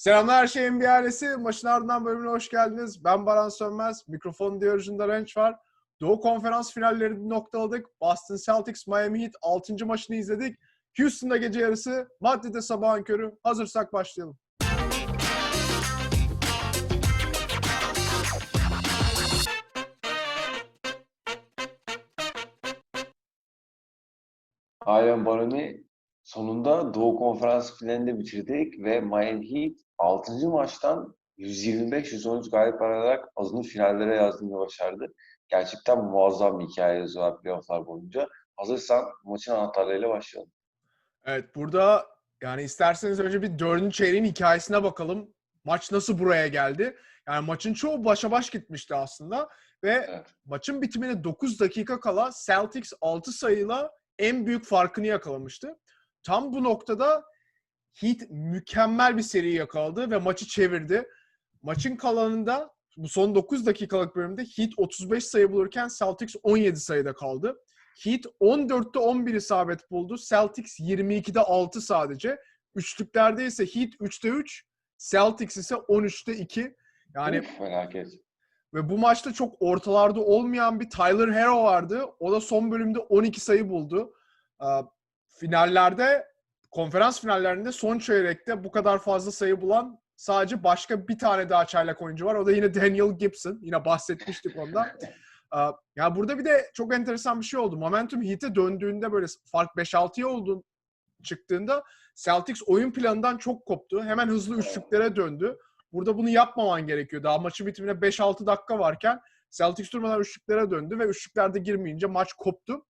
Selamlar her şeyin bir ailesi. Maçın ardından bölümüne hoş geldiniz. Ben Baran Sönmez. Mikrofon diğer ucunda Renç var. Doğu Konferans finallerini noktaladık. Boston Celtics Miami Heat 6. maçını izledik. Houston'da gece yarısı, Madrid'de sabahın körü. Hazırsak başlayalım. Aynen Baroni sonunda Doğu Konferans finalinde bitirdik ve Miami Heat 6. maçtan 125-113 galip alarak adını finallere yazdığını başardı. Gerçekten muazzam bir hikaye var playofflar boyunca. Hazırsan maçın anahtarlarıyla başlayalım. Evet burada yani isterseniz önce bir dördüncü çeyreğin hikayesine bakalım. Maç nasıl buraya geldi? Yani maçın çoğu başa baş gitmişti aslında. Ve Evet. maçın bitimine 9 dakika kala Celtics 6 sayıyla en büyük farkını yakalamıştı. Tam bu noktada Heat mükemmel bir seri yakaladı ve maçı çevirdi. Maçın kalanında bu son 9 dakikalık bölümde Heat 35 sayı bulurken Celtics 17 sayıda kaldı. Heat 14'te 11 isabet buldu. Celtics 22'de 6 sadece. Üçlüklerde ise Heat 3'te 3, Celtics ise 13'te 2. Yani Uf, felaket. ve bu maçta çok ortalarda olmayan bir Tyler Hero vardı. O da son bölümde 12 sayı buldu. Finallerde, konferans finallerinde son çeyrekte bu kadar fazla sayı bulan sadece başka bir tane daha çaylak oyuncu var. O da yine Daniel Gibson. Yine bahsetmiştik ondan. Ee, Ya burada bir de çok enteresan bir şey oldu. Momentum Heat'e döndüğünde böyle fark 5-6'ya oldu çıktığında Celtics oyun planından çok koptu. Hemen hızlı üçlüklere döndü. Burada bunu yapmaman gerekiyor. Daha maçın bitimine 5-6 dakika varken Celtics durmadan üçlüklere döndü ve üçlüklerde girmeyince maç koptu.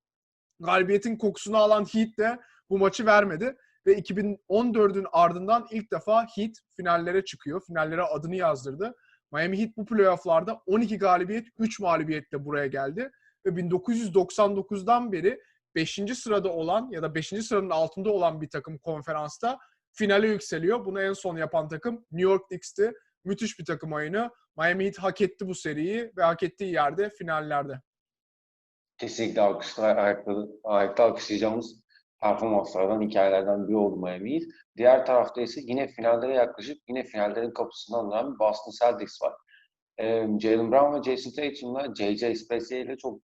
Galibiyetin kokusunu alan Heat de bu maçı vermedi ve 2014'ün ardından ilk defa Heat finallere çıkıyor. Finallere adını yazdırdı. Miami Heat bu playofflarda 12 galibiyet, 3 mağlubiyetle buraya geldi ve 1999'dan beri 5. sırada olan ya da 5. sıranın altında olan bir takım konferansta finale yükseliyor. Bunu en son yapan takım New York Knicks'ti. Müthiş bir takım oyunu. Miami Heat hak etti bu seriyi ve hak ettiği yerde finallerde. Kesinlikle alkışla, ayakta, ayakta alkışlayacağımız performanslardan, hikayelerden biri oldu Miami Heat. Diğer tarafta ise yine finallere yaklaşıp yine finallerin kapısından bir Boston Celtics var. Ee, Jalen Brown ve Jason Tatum'la JJ Spezia ile çok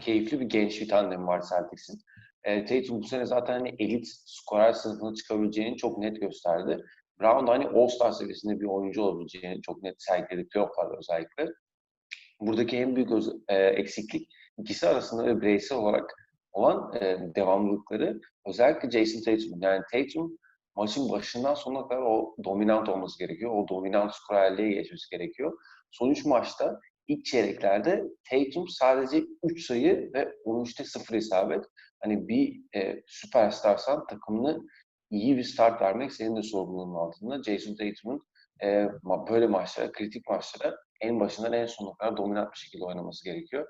keyifli bir genç bir tandem var Celtics'in. Ee, Tatum bu sene zaten hani elit skorer sınıfına çıkabileceğini çok net gösterdi. Brown da hani All-Star seviyesinde bir oyuncu olabileceğini çok net sergiledi playoff'larda özellikle. Buradaki en büyük öz- e, eksiklik ikisi arasında ve bireysel olarak olan e, devamlılıkları özellikle Jason Tatum. Yani Tatum maçın başından sonuna kadar o dominant olması gerekiyor. O dominant skorerliğe geçmesi gerekiyor. Son üç maçta ilk çeyreklerde Tatum sadece 3 sayı ve 13'te 0 isabet. Hani bir e, süperstarsan takımını iyi bir start vermek senin de sorumluluğun altında. Jason Tatum'un e, böyle maçlara, kritik maçlara en başından en sonuna kadar dominant bir şekilde oynaması gerekiyor.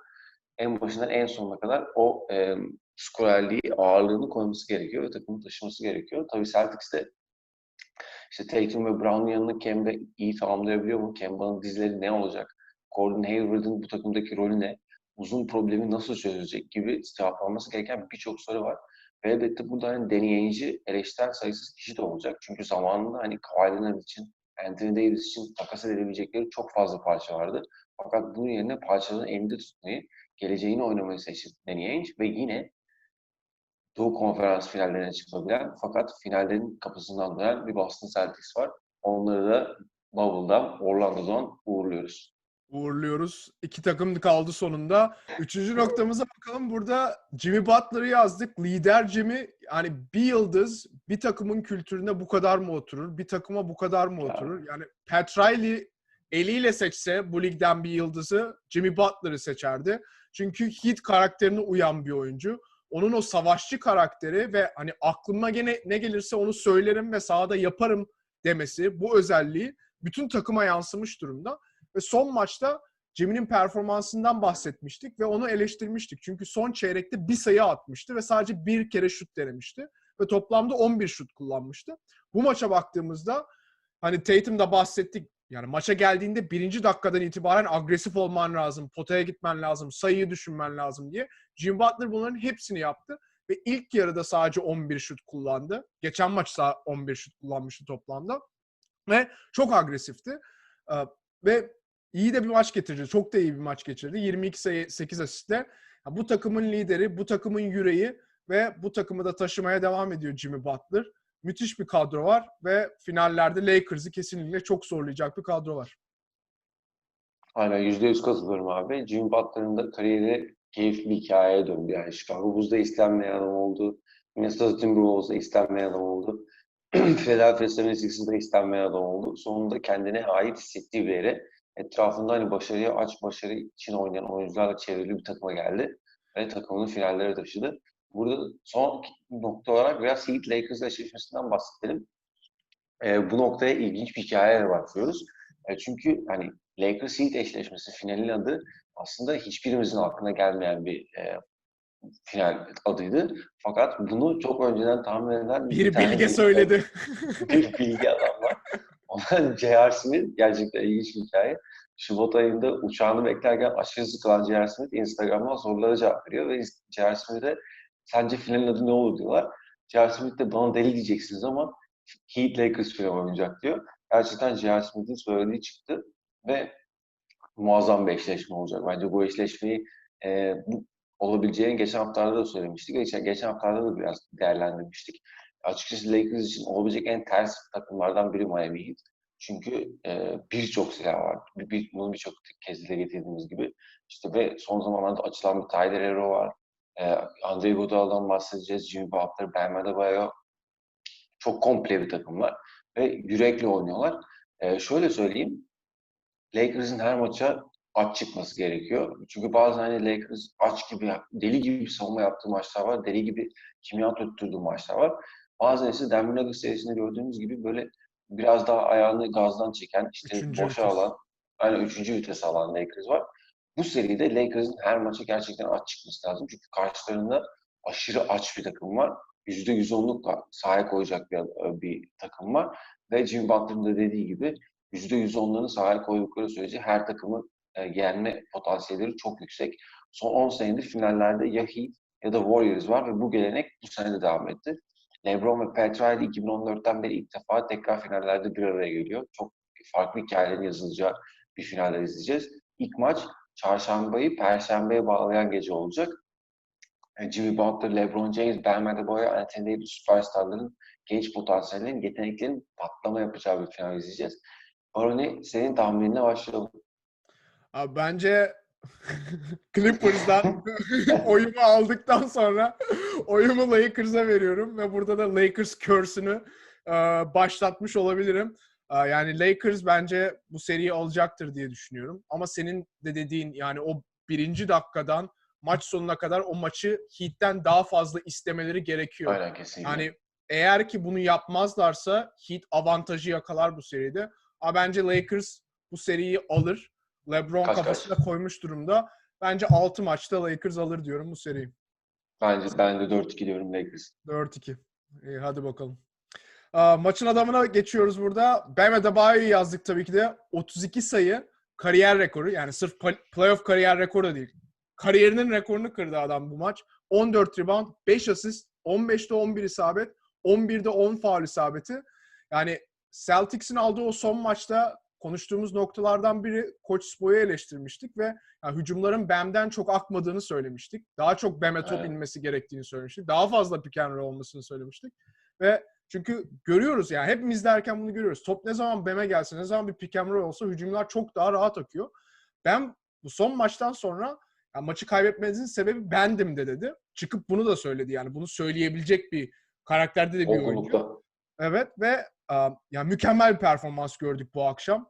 En başından en sonuna kadar o e, skorerliği, ağırlığını koyması gerekiyor ve takımı taşıması gerekiyor. Tabii Celtics'te işte Tatum ve Brown'un yanına Kemba iyi tamamlayabiliyor mu? Kemba'nın dizleri ne olacak? Gordon Hayward'ın bu takımdaki rolü ne? Uzun problemi nasıl çözecek gibi cevaplanması gereken birçok soru var. Ve elbette burada hani Ainge'i eleştiren sayısız kişi de olacak. Çünkü zamanında hani Kawhi Leonard için, Anthony Davis için takas edebilecekleri çok fazla parça vardı. Fakat bunun yerine parçaların elinde tutmayı, geleceğini oynamayı seçti Danny Ainge ve yine Doğu Konferans finallerine çıkabilen fakat finallerin kapısından dönen bir Boston Celtics var. Onları da Bubble'dan, Orlando'dan uğurluyoruz. uğurluyoruz. İki takım kaldı sonunda. Üçüncü noktamıza bakalım. Burada Jimmy Butler'ı yazdık. Lider Jimmy yani bir yıldız bir takımın kültürüne bu kadar mı oturur? Bir takıma bu kadar mı oturur? Yani Pat Riley eliyle seçse bu ligden bir yıldızı Jimmy Butler'ı seçerdi. Çünkü Heat karakterine uyan bir oyuncu. Onun o savaşçı karakteri ve hani aklıma gene ne gelirse onu söylerim ve sahada yaparım demesi, bu özelliği bütün takıma yansımış durumda. Ve son maçta Jimmy'nin performansından bahsetmiştik ve onu eleştirmiştik. Çünkü son çeyrekte bir sayı atmıştı ve sadece bir kere şut denemişti. Ve toplamda 11 şut kullanmıştı. Bu maça baktığımızda hani Tatum'da bahsettik. Yani maça geldiğinde birinci dakikadan itibaren agresif olman lazım, potaya gitmen lazım, sayıyı düşünmen lazım diye. Jim Butler bunların hepsini yaptı. Ve ilk yarıda sadece 11 şut kullandı. Geçen maç 11 şut kullanmıştı toplamda. Ve çok agresifti. Ee, Ve iyi de bir maç getirdi. Çok da iyi bir maç geçirdi. 22 sayı 8 asistle. Ya Bu takımın lideri, bu takımın yüreği ve bu takımı da taşımaya devam ediyor Jimmy Butler. Müthiş bir kadro var ve finallerde Lakers'ı kesinlikle çok zorlayacak bir kadro var. Aynen %100 katılıyorum abi. Jimmy Butler'ın da kariyeri keyifli bir hikayeye döndü. Yani Chicago Bulls'da istenmeyen adam oldu. Minnesota Timberwolves'da istenmeyen adam oldu. Philadelphia 76ers'da istenmeyen adam oldu. Sonunda kendine ait hissettiği bir yere etrafında hani başarıya aç, başarı için oynayan oyuncularla çevrili bir takıma geldi. Ve takımını finallere taşıdı. Burada son nokta olarak biraz Heat Lakers eşleşmesinden bahsedelim. Ee, bu noktaya ilginç bir hikayeyle başlıyoruz. E, çünkü hani Lakers Heat eşleşmesi finalin adı aslında hiçbirimizin aklına gelmeyen bir e, final adıydı. Fakat bunu çok önceden tahmin eden Bir tane bilge söyledi. bir bilgi adam var. Ona J.R. Smith gerçekten ilginç bir hikaye. Şubat ayında uçağını beklerken aşırı sıkılan J.R. Smith Instagram'dan sorulara cevap veriyor ve J.R. Smith'e sence finalin adı ne olur diyorlar. J.R. Smith de bana deli diyeceksiniz ama Heat Lakers final oynayacak diyor. Gerçekten J.R. Smith'in söylediği çıktı ve muazzam bir eşleşme olacak. Bence bu eşleşmeyi e, bu, olabileceğini geçen haftalarda da söylemiştik. Geçen, geçen haftalarda da biraz değerlendirmiştik. Açıkçası Lakers için olabilecek en ters takımlardan biri Miami Heat. Çünkü e, birçok silah var. Bir, bir, bunu birçok kez dile getirdiğimiz gibi. İşte ve son zamanlarda açılan bir Tyler Hero var. Andre Iguodala'dan bahsedeceğiz. Jimmy Butler, Bam Adebayo. Çok komple bir takımlar. Ve yürekli oynuyorlar. E, şöyle söyleyeyim. Lakers'ın her maça aç çıkması gerekiyor. Çünkü bazen hani Lakers aç gibi, deli gibi bir savunma yaptığı maçlar var. Deli gibi kimya tutturduğu maçlar var. Bazen ise Denver Nuggets serisinde gördüğümüz gibi böyle biraz daha ayağını gazdan çeken, işte Üçüncü boşa vites. alan, yani üçüncü vites alan Lakers var. Bu seride Lakers'ın her maça gerçekten aç çıkması lazım. Çünkü karşılarında aşırı aç bir takım var. %110'luk sahaya koyacak bir, bir takım var. Ve Jimmy Butler'ın da dediği gibi %110'larını sahaya koydukları sürece her takımın e, yenme potansiyelleri çok yüksek. Son 10 senedir finallerde ya Heat ya da Warriors var ve bu gelenek bu sene de devam etti. LeBron ve Pat Riley 2014'ten beri ilk defa tekrar finallerde bir araya geliyor. Çok farklı hikayelerin yazılacağı bir finaller izleyeceğiz. İlk maç çarşambayı perşembeye bağlayan gece olacak. E, Jimmy Butler, LeBron James, Bam Adebayo, Anthony Davis süperstarların genç potansiyellerin, yeteneklerin patlama yapacağı bir final izleyeceğiz. Baroni senin tahminine başlayalım. Abi bence Clippers'dan oyumu aldıktan sonra oyumu Lakers'a veriyorum ve burada da Lakers curse'ünü e, başlatmış olabilirim. E, yani Lakers bence bu seriyi alacaktır diye düşünüyorum. Ama senin de dediğin yani o birinci dakikadan maç sonuna kadar o maçı Heat'ten daha fazla istemeleri gerekiyor. Aynen kesinlikle. Yani eğer ki bunu yapmazlarsa Heat avantajı yakalar bu seride. Ama bence Lakers bu seriyi alır. LeBron Kaç kaç? kafasına koymuş durumda. Bence 6 maçta Lakers alır diyorum bu seriyi. Bence ben de 4-2 diyorum Lakers. 4-2. İyi, hadi bakalım. Maçın adamına geçiyoruz burada. Bam Adebayo'yu yazdık tabii ki de. 32 sayı kariyer rekoru. Yani sırf playoff kariyer rekoru da değil. Kariyerinin rekorunu kırdı adam bu maç. 14 rebound, 5 asist, 15'te 11 isabet, 11'de 10 faul isabeti. Yani Celtics'in aldığı o son maçta konuştuğumuz noktalardan biri Koç Spo'yu eleştirmiştik ve yani hücumların Bam'den çok akmadığını söylemiştik. Daha çok Bam'e top Evet. inmesi gerektiğini söylemiştik. Daha fazla pick and roll olmasını söylemiştik. Ve çünkü görüyoruz yani hepimiz derken bunu görüyoruz. Top ne zaman Bam'e gelse, ne zaman bir pick and roll olsa hücumlar çok daha rahat akıyor. Bam bu son maçtan sonra ya maçı kaybetmenizin sebebi bendim de dedi. Çıkıp bunu da söyledi yani. Bunu söyleyebilecek bir karakterde de bir oyuncu. Evet ve yani mükemmel bir performans gördük bu akşam.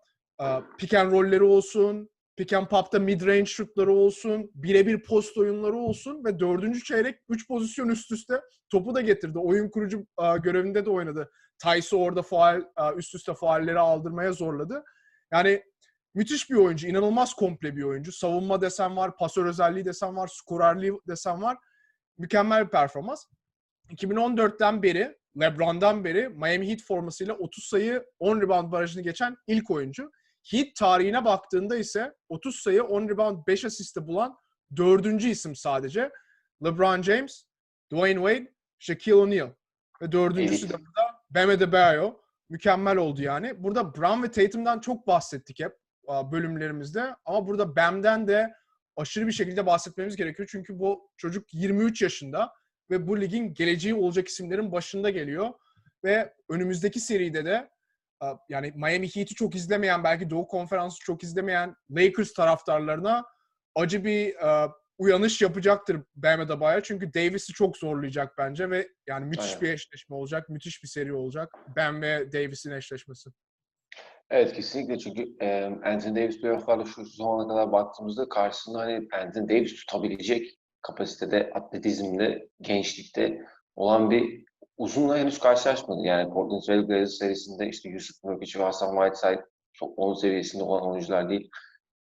Pick and roll'leri olsun, pick and pop'ta mid range şutları olsun, birebir post oyunları olsun ve dördüncü çeyrek 3 pozisyon üst üste topu da getirdi. Oyun kurucu görevinde de oynadı. Tyce'ı orada faal, üst üste faalleri aldırmaya zorladı. Yani müthiş bir oyuncu, inanılmaz komple bir oyuncu. Savunma desen var, pasör özelliği desen var, skorerliği desen var. Mükemmel bir performans. 2014'ten beri, LeBron'dan beri Miami Heat formasıyla 30 sayı 10 rebound barajını geçen ilk oyuncu. Heat tarihine baktığında ise 30 sayı 10 rebound 5 asiste bulan dördüncü isim sadece. LeBron James, Dwayne Wade, Shaquille O'Neal. Ve dördüncüsü Elit. de burada Bam Adebayo. mükemmel oldu yani. Burada Brown ve Tatum'dan çok bahsettik hep bölümlerimizde. Ama burada Bam'den de aşırı bir şekilde bahsetmemiz gerekiyor. Çünkü bu çocuk 23 yaşında ve bu ligin geleceği olacak isimlerin başında geliyor. Ve önümüzdeki seride de yani Miami Heat'i çok izlemeyen, belki Doğu Konferansı çok izlemeyen Lakers taraftarlarına acı bir e, uyanış yapacaktır Bam Adebayo. Çünkü Davis'i çok zorlayacak bence ve yani müthiş Aynen. bir eşleşme olacak. Müthiş bir seri olacak. Bam ve Davis'in eşleşmesi. Evet kesinlikle çünkü e, Anthony Davis playoff'larda şu zamana kadar baktığımızda karşısında hani Anthony Davis tutabilecek kapasitede, atletizmde, gençlikte olan bir uzunla henüz karşılaşmadı. Yani Portland Trail Blazers serisinde işte Yusuf Nurkic ve Hasan Whiteside çok onun seviyesinde olan oyuncular değil.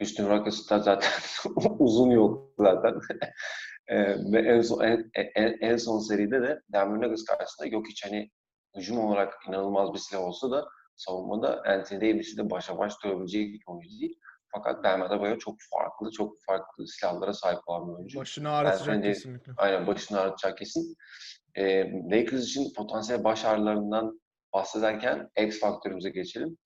Houston Rockets'ta zaten uzun yok zaten. E, ve en son, en, en, en son seride de Denver Nuggets karşısında yok hiç hani hücum olarak inanılmaz bir silah olsa da savunmada Anthony Davis'i de başa baş durabilecek bir oyuncu değil. Fakat Bam Adebayo çok farklı, çok farklı silahlara sahip olan bir oyuncu. Başını ağrıtacak Davis- kesinlikle. Aynen başını ağrıtacak kesin. Ee, Lakers için potansiyel baş ağrılarından bahsederken X faktörümüze geçelim.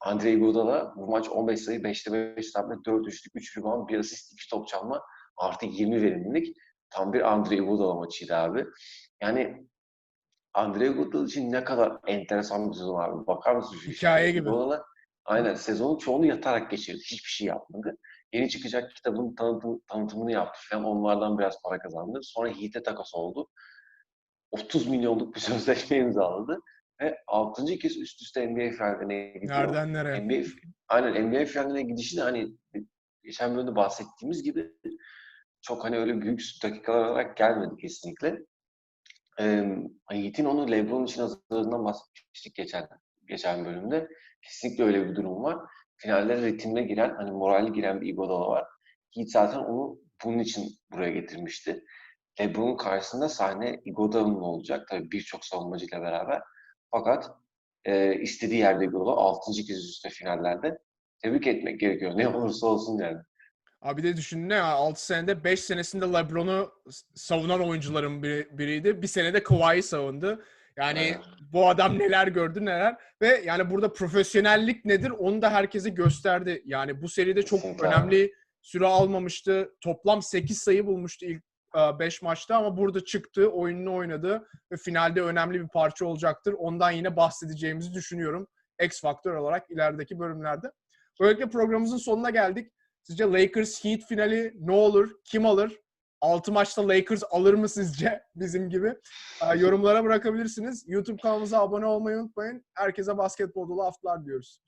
Andre Iguodala bu maç 15 sayı, 5'te 5 isabet, 4 üçlük, 3 rebound, 1 asist, 2 top çalma, artı 20 verimlilik. Tam bir Andre Iguodala maçıydı abi. Yani Andre Iguodala için ne kadar enteresan bir sezon abi. Bakar mısın? Hikaye gibi. Iguodala aynen sezonun çoğunu yatarak geçirdi. Hiçbir şey yapmadı. Yeni çıkacak kitabın tanıtım, tanıtımını yaptı falan. Onlardan biraz para kazandı. Sonra Heat'e takas oldu. 30 milyonluk bir sözleşme imzaladı. Ve 6. kez üst üste NBA finaline gidiyor. Nereden nereye? NBA, aynen NBA finaline gidişi de hani geçen bölümde bahsettiğimiz gibi çok hani öyle büyük dakikalar olarak gelmedi kesinlikle. Ee, Yiğit'in onu LeBron için hazırladığından bahsetmiştik geçen geçen bölümde. Kesinlikle öyle bir durum var. Finallere ritimle giren, hani moralli giren bir Iguodala var. Yiğit zaten onu bunun için buraya getirmişti. LeBron'un karşısında sahne Iguodala'nın olacak. Tabii birçok savunmacıyla beraber. Fakat e, istediği yerde Iguodala 6. kez üst üste finallerde. Tebrik etmek gerekiyor. Ne olursa olsun yani. Abi de düşün ne ya 6 senede 5 senesinde LeBron'u savunan oyuncuların biri, biriydi. Bir senede Kawhi'yi savundu. Yani bu adam neler gördü neler ve yani burada profesyonellik nedir onu da herkese gösterdi. Yani bu seride çok Kesinlikle. önemli süre almamıştı. Toplam 8 sayı bulmuştu ilk 5 maçta ama burada çıktı, oyununu oynadı ve finalde önemli bir parça olacaktır. Ondan yine bahsedeceğimizi düşünüyorum. X faktör olarak ilerideki bölümlerde. Böylelikle programımızın sonuna geldik. Sizce Lakers Heat finali ne olur? Kim alır? 6 maçta Lakers alır mı sizce bizim gibi? Ee, yorumlara bırakabilirsiniz. YouTube kanalımıza abone olmayı unutmayın. Herkese basketbol dolu haftalar diyoruz.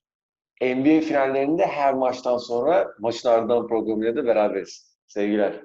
NBA finallerinde her maçtan sonra maçın ardından programıyla da beraberiz. Sevgiler.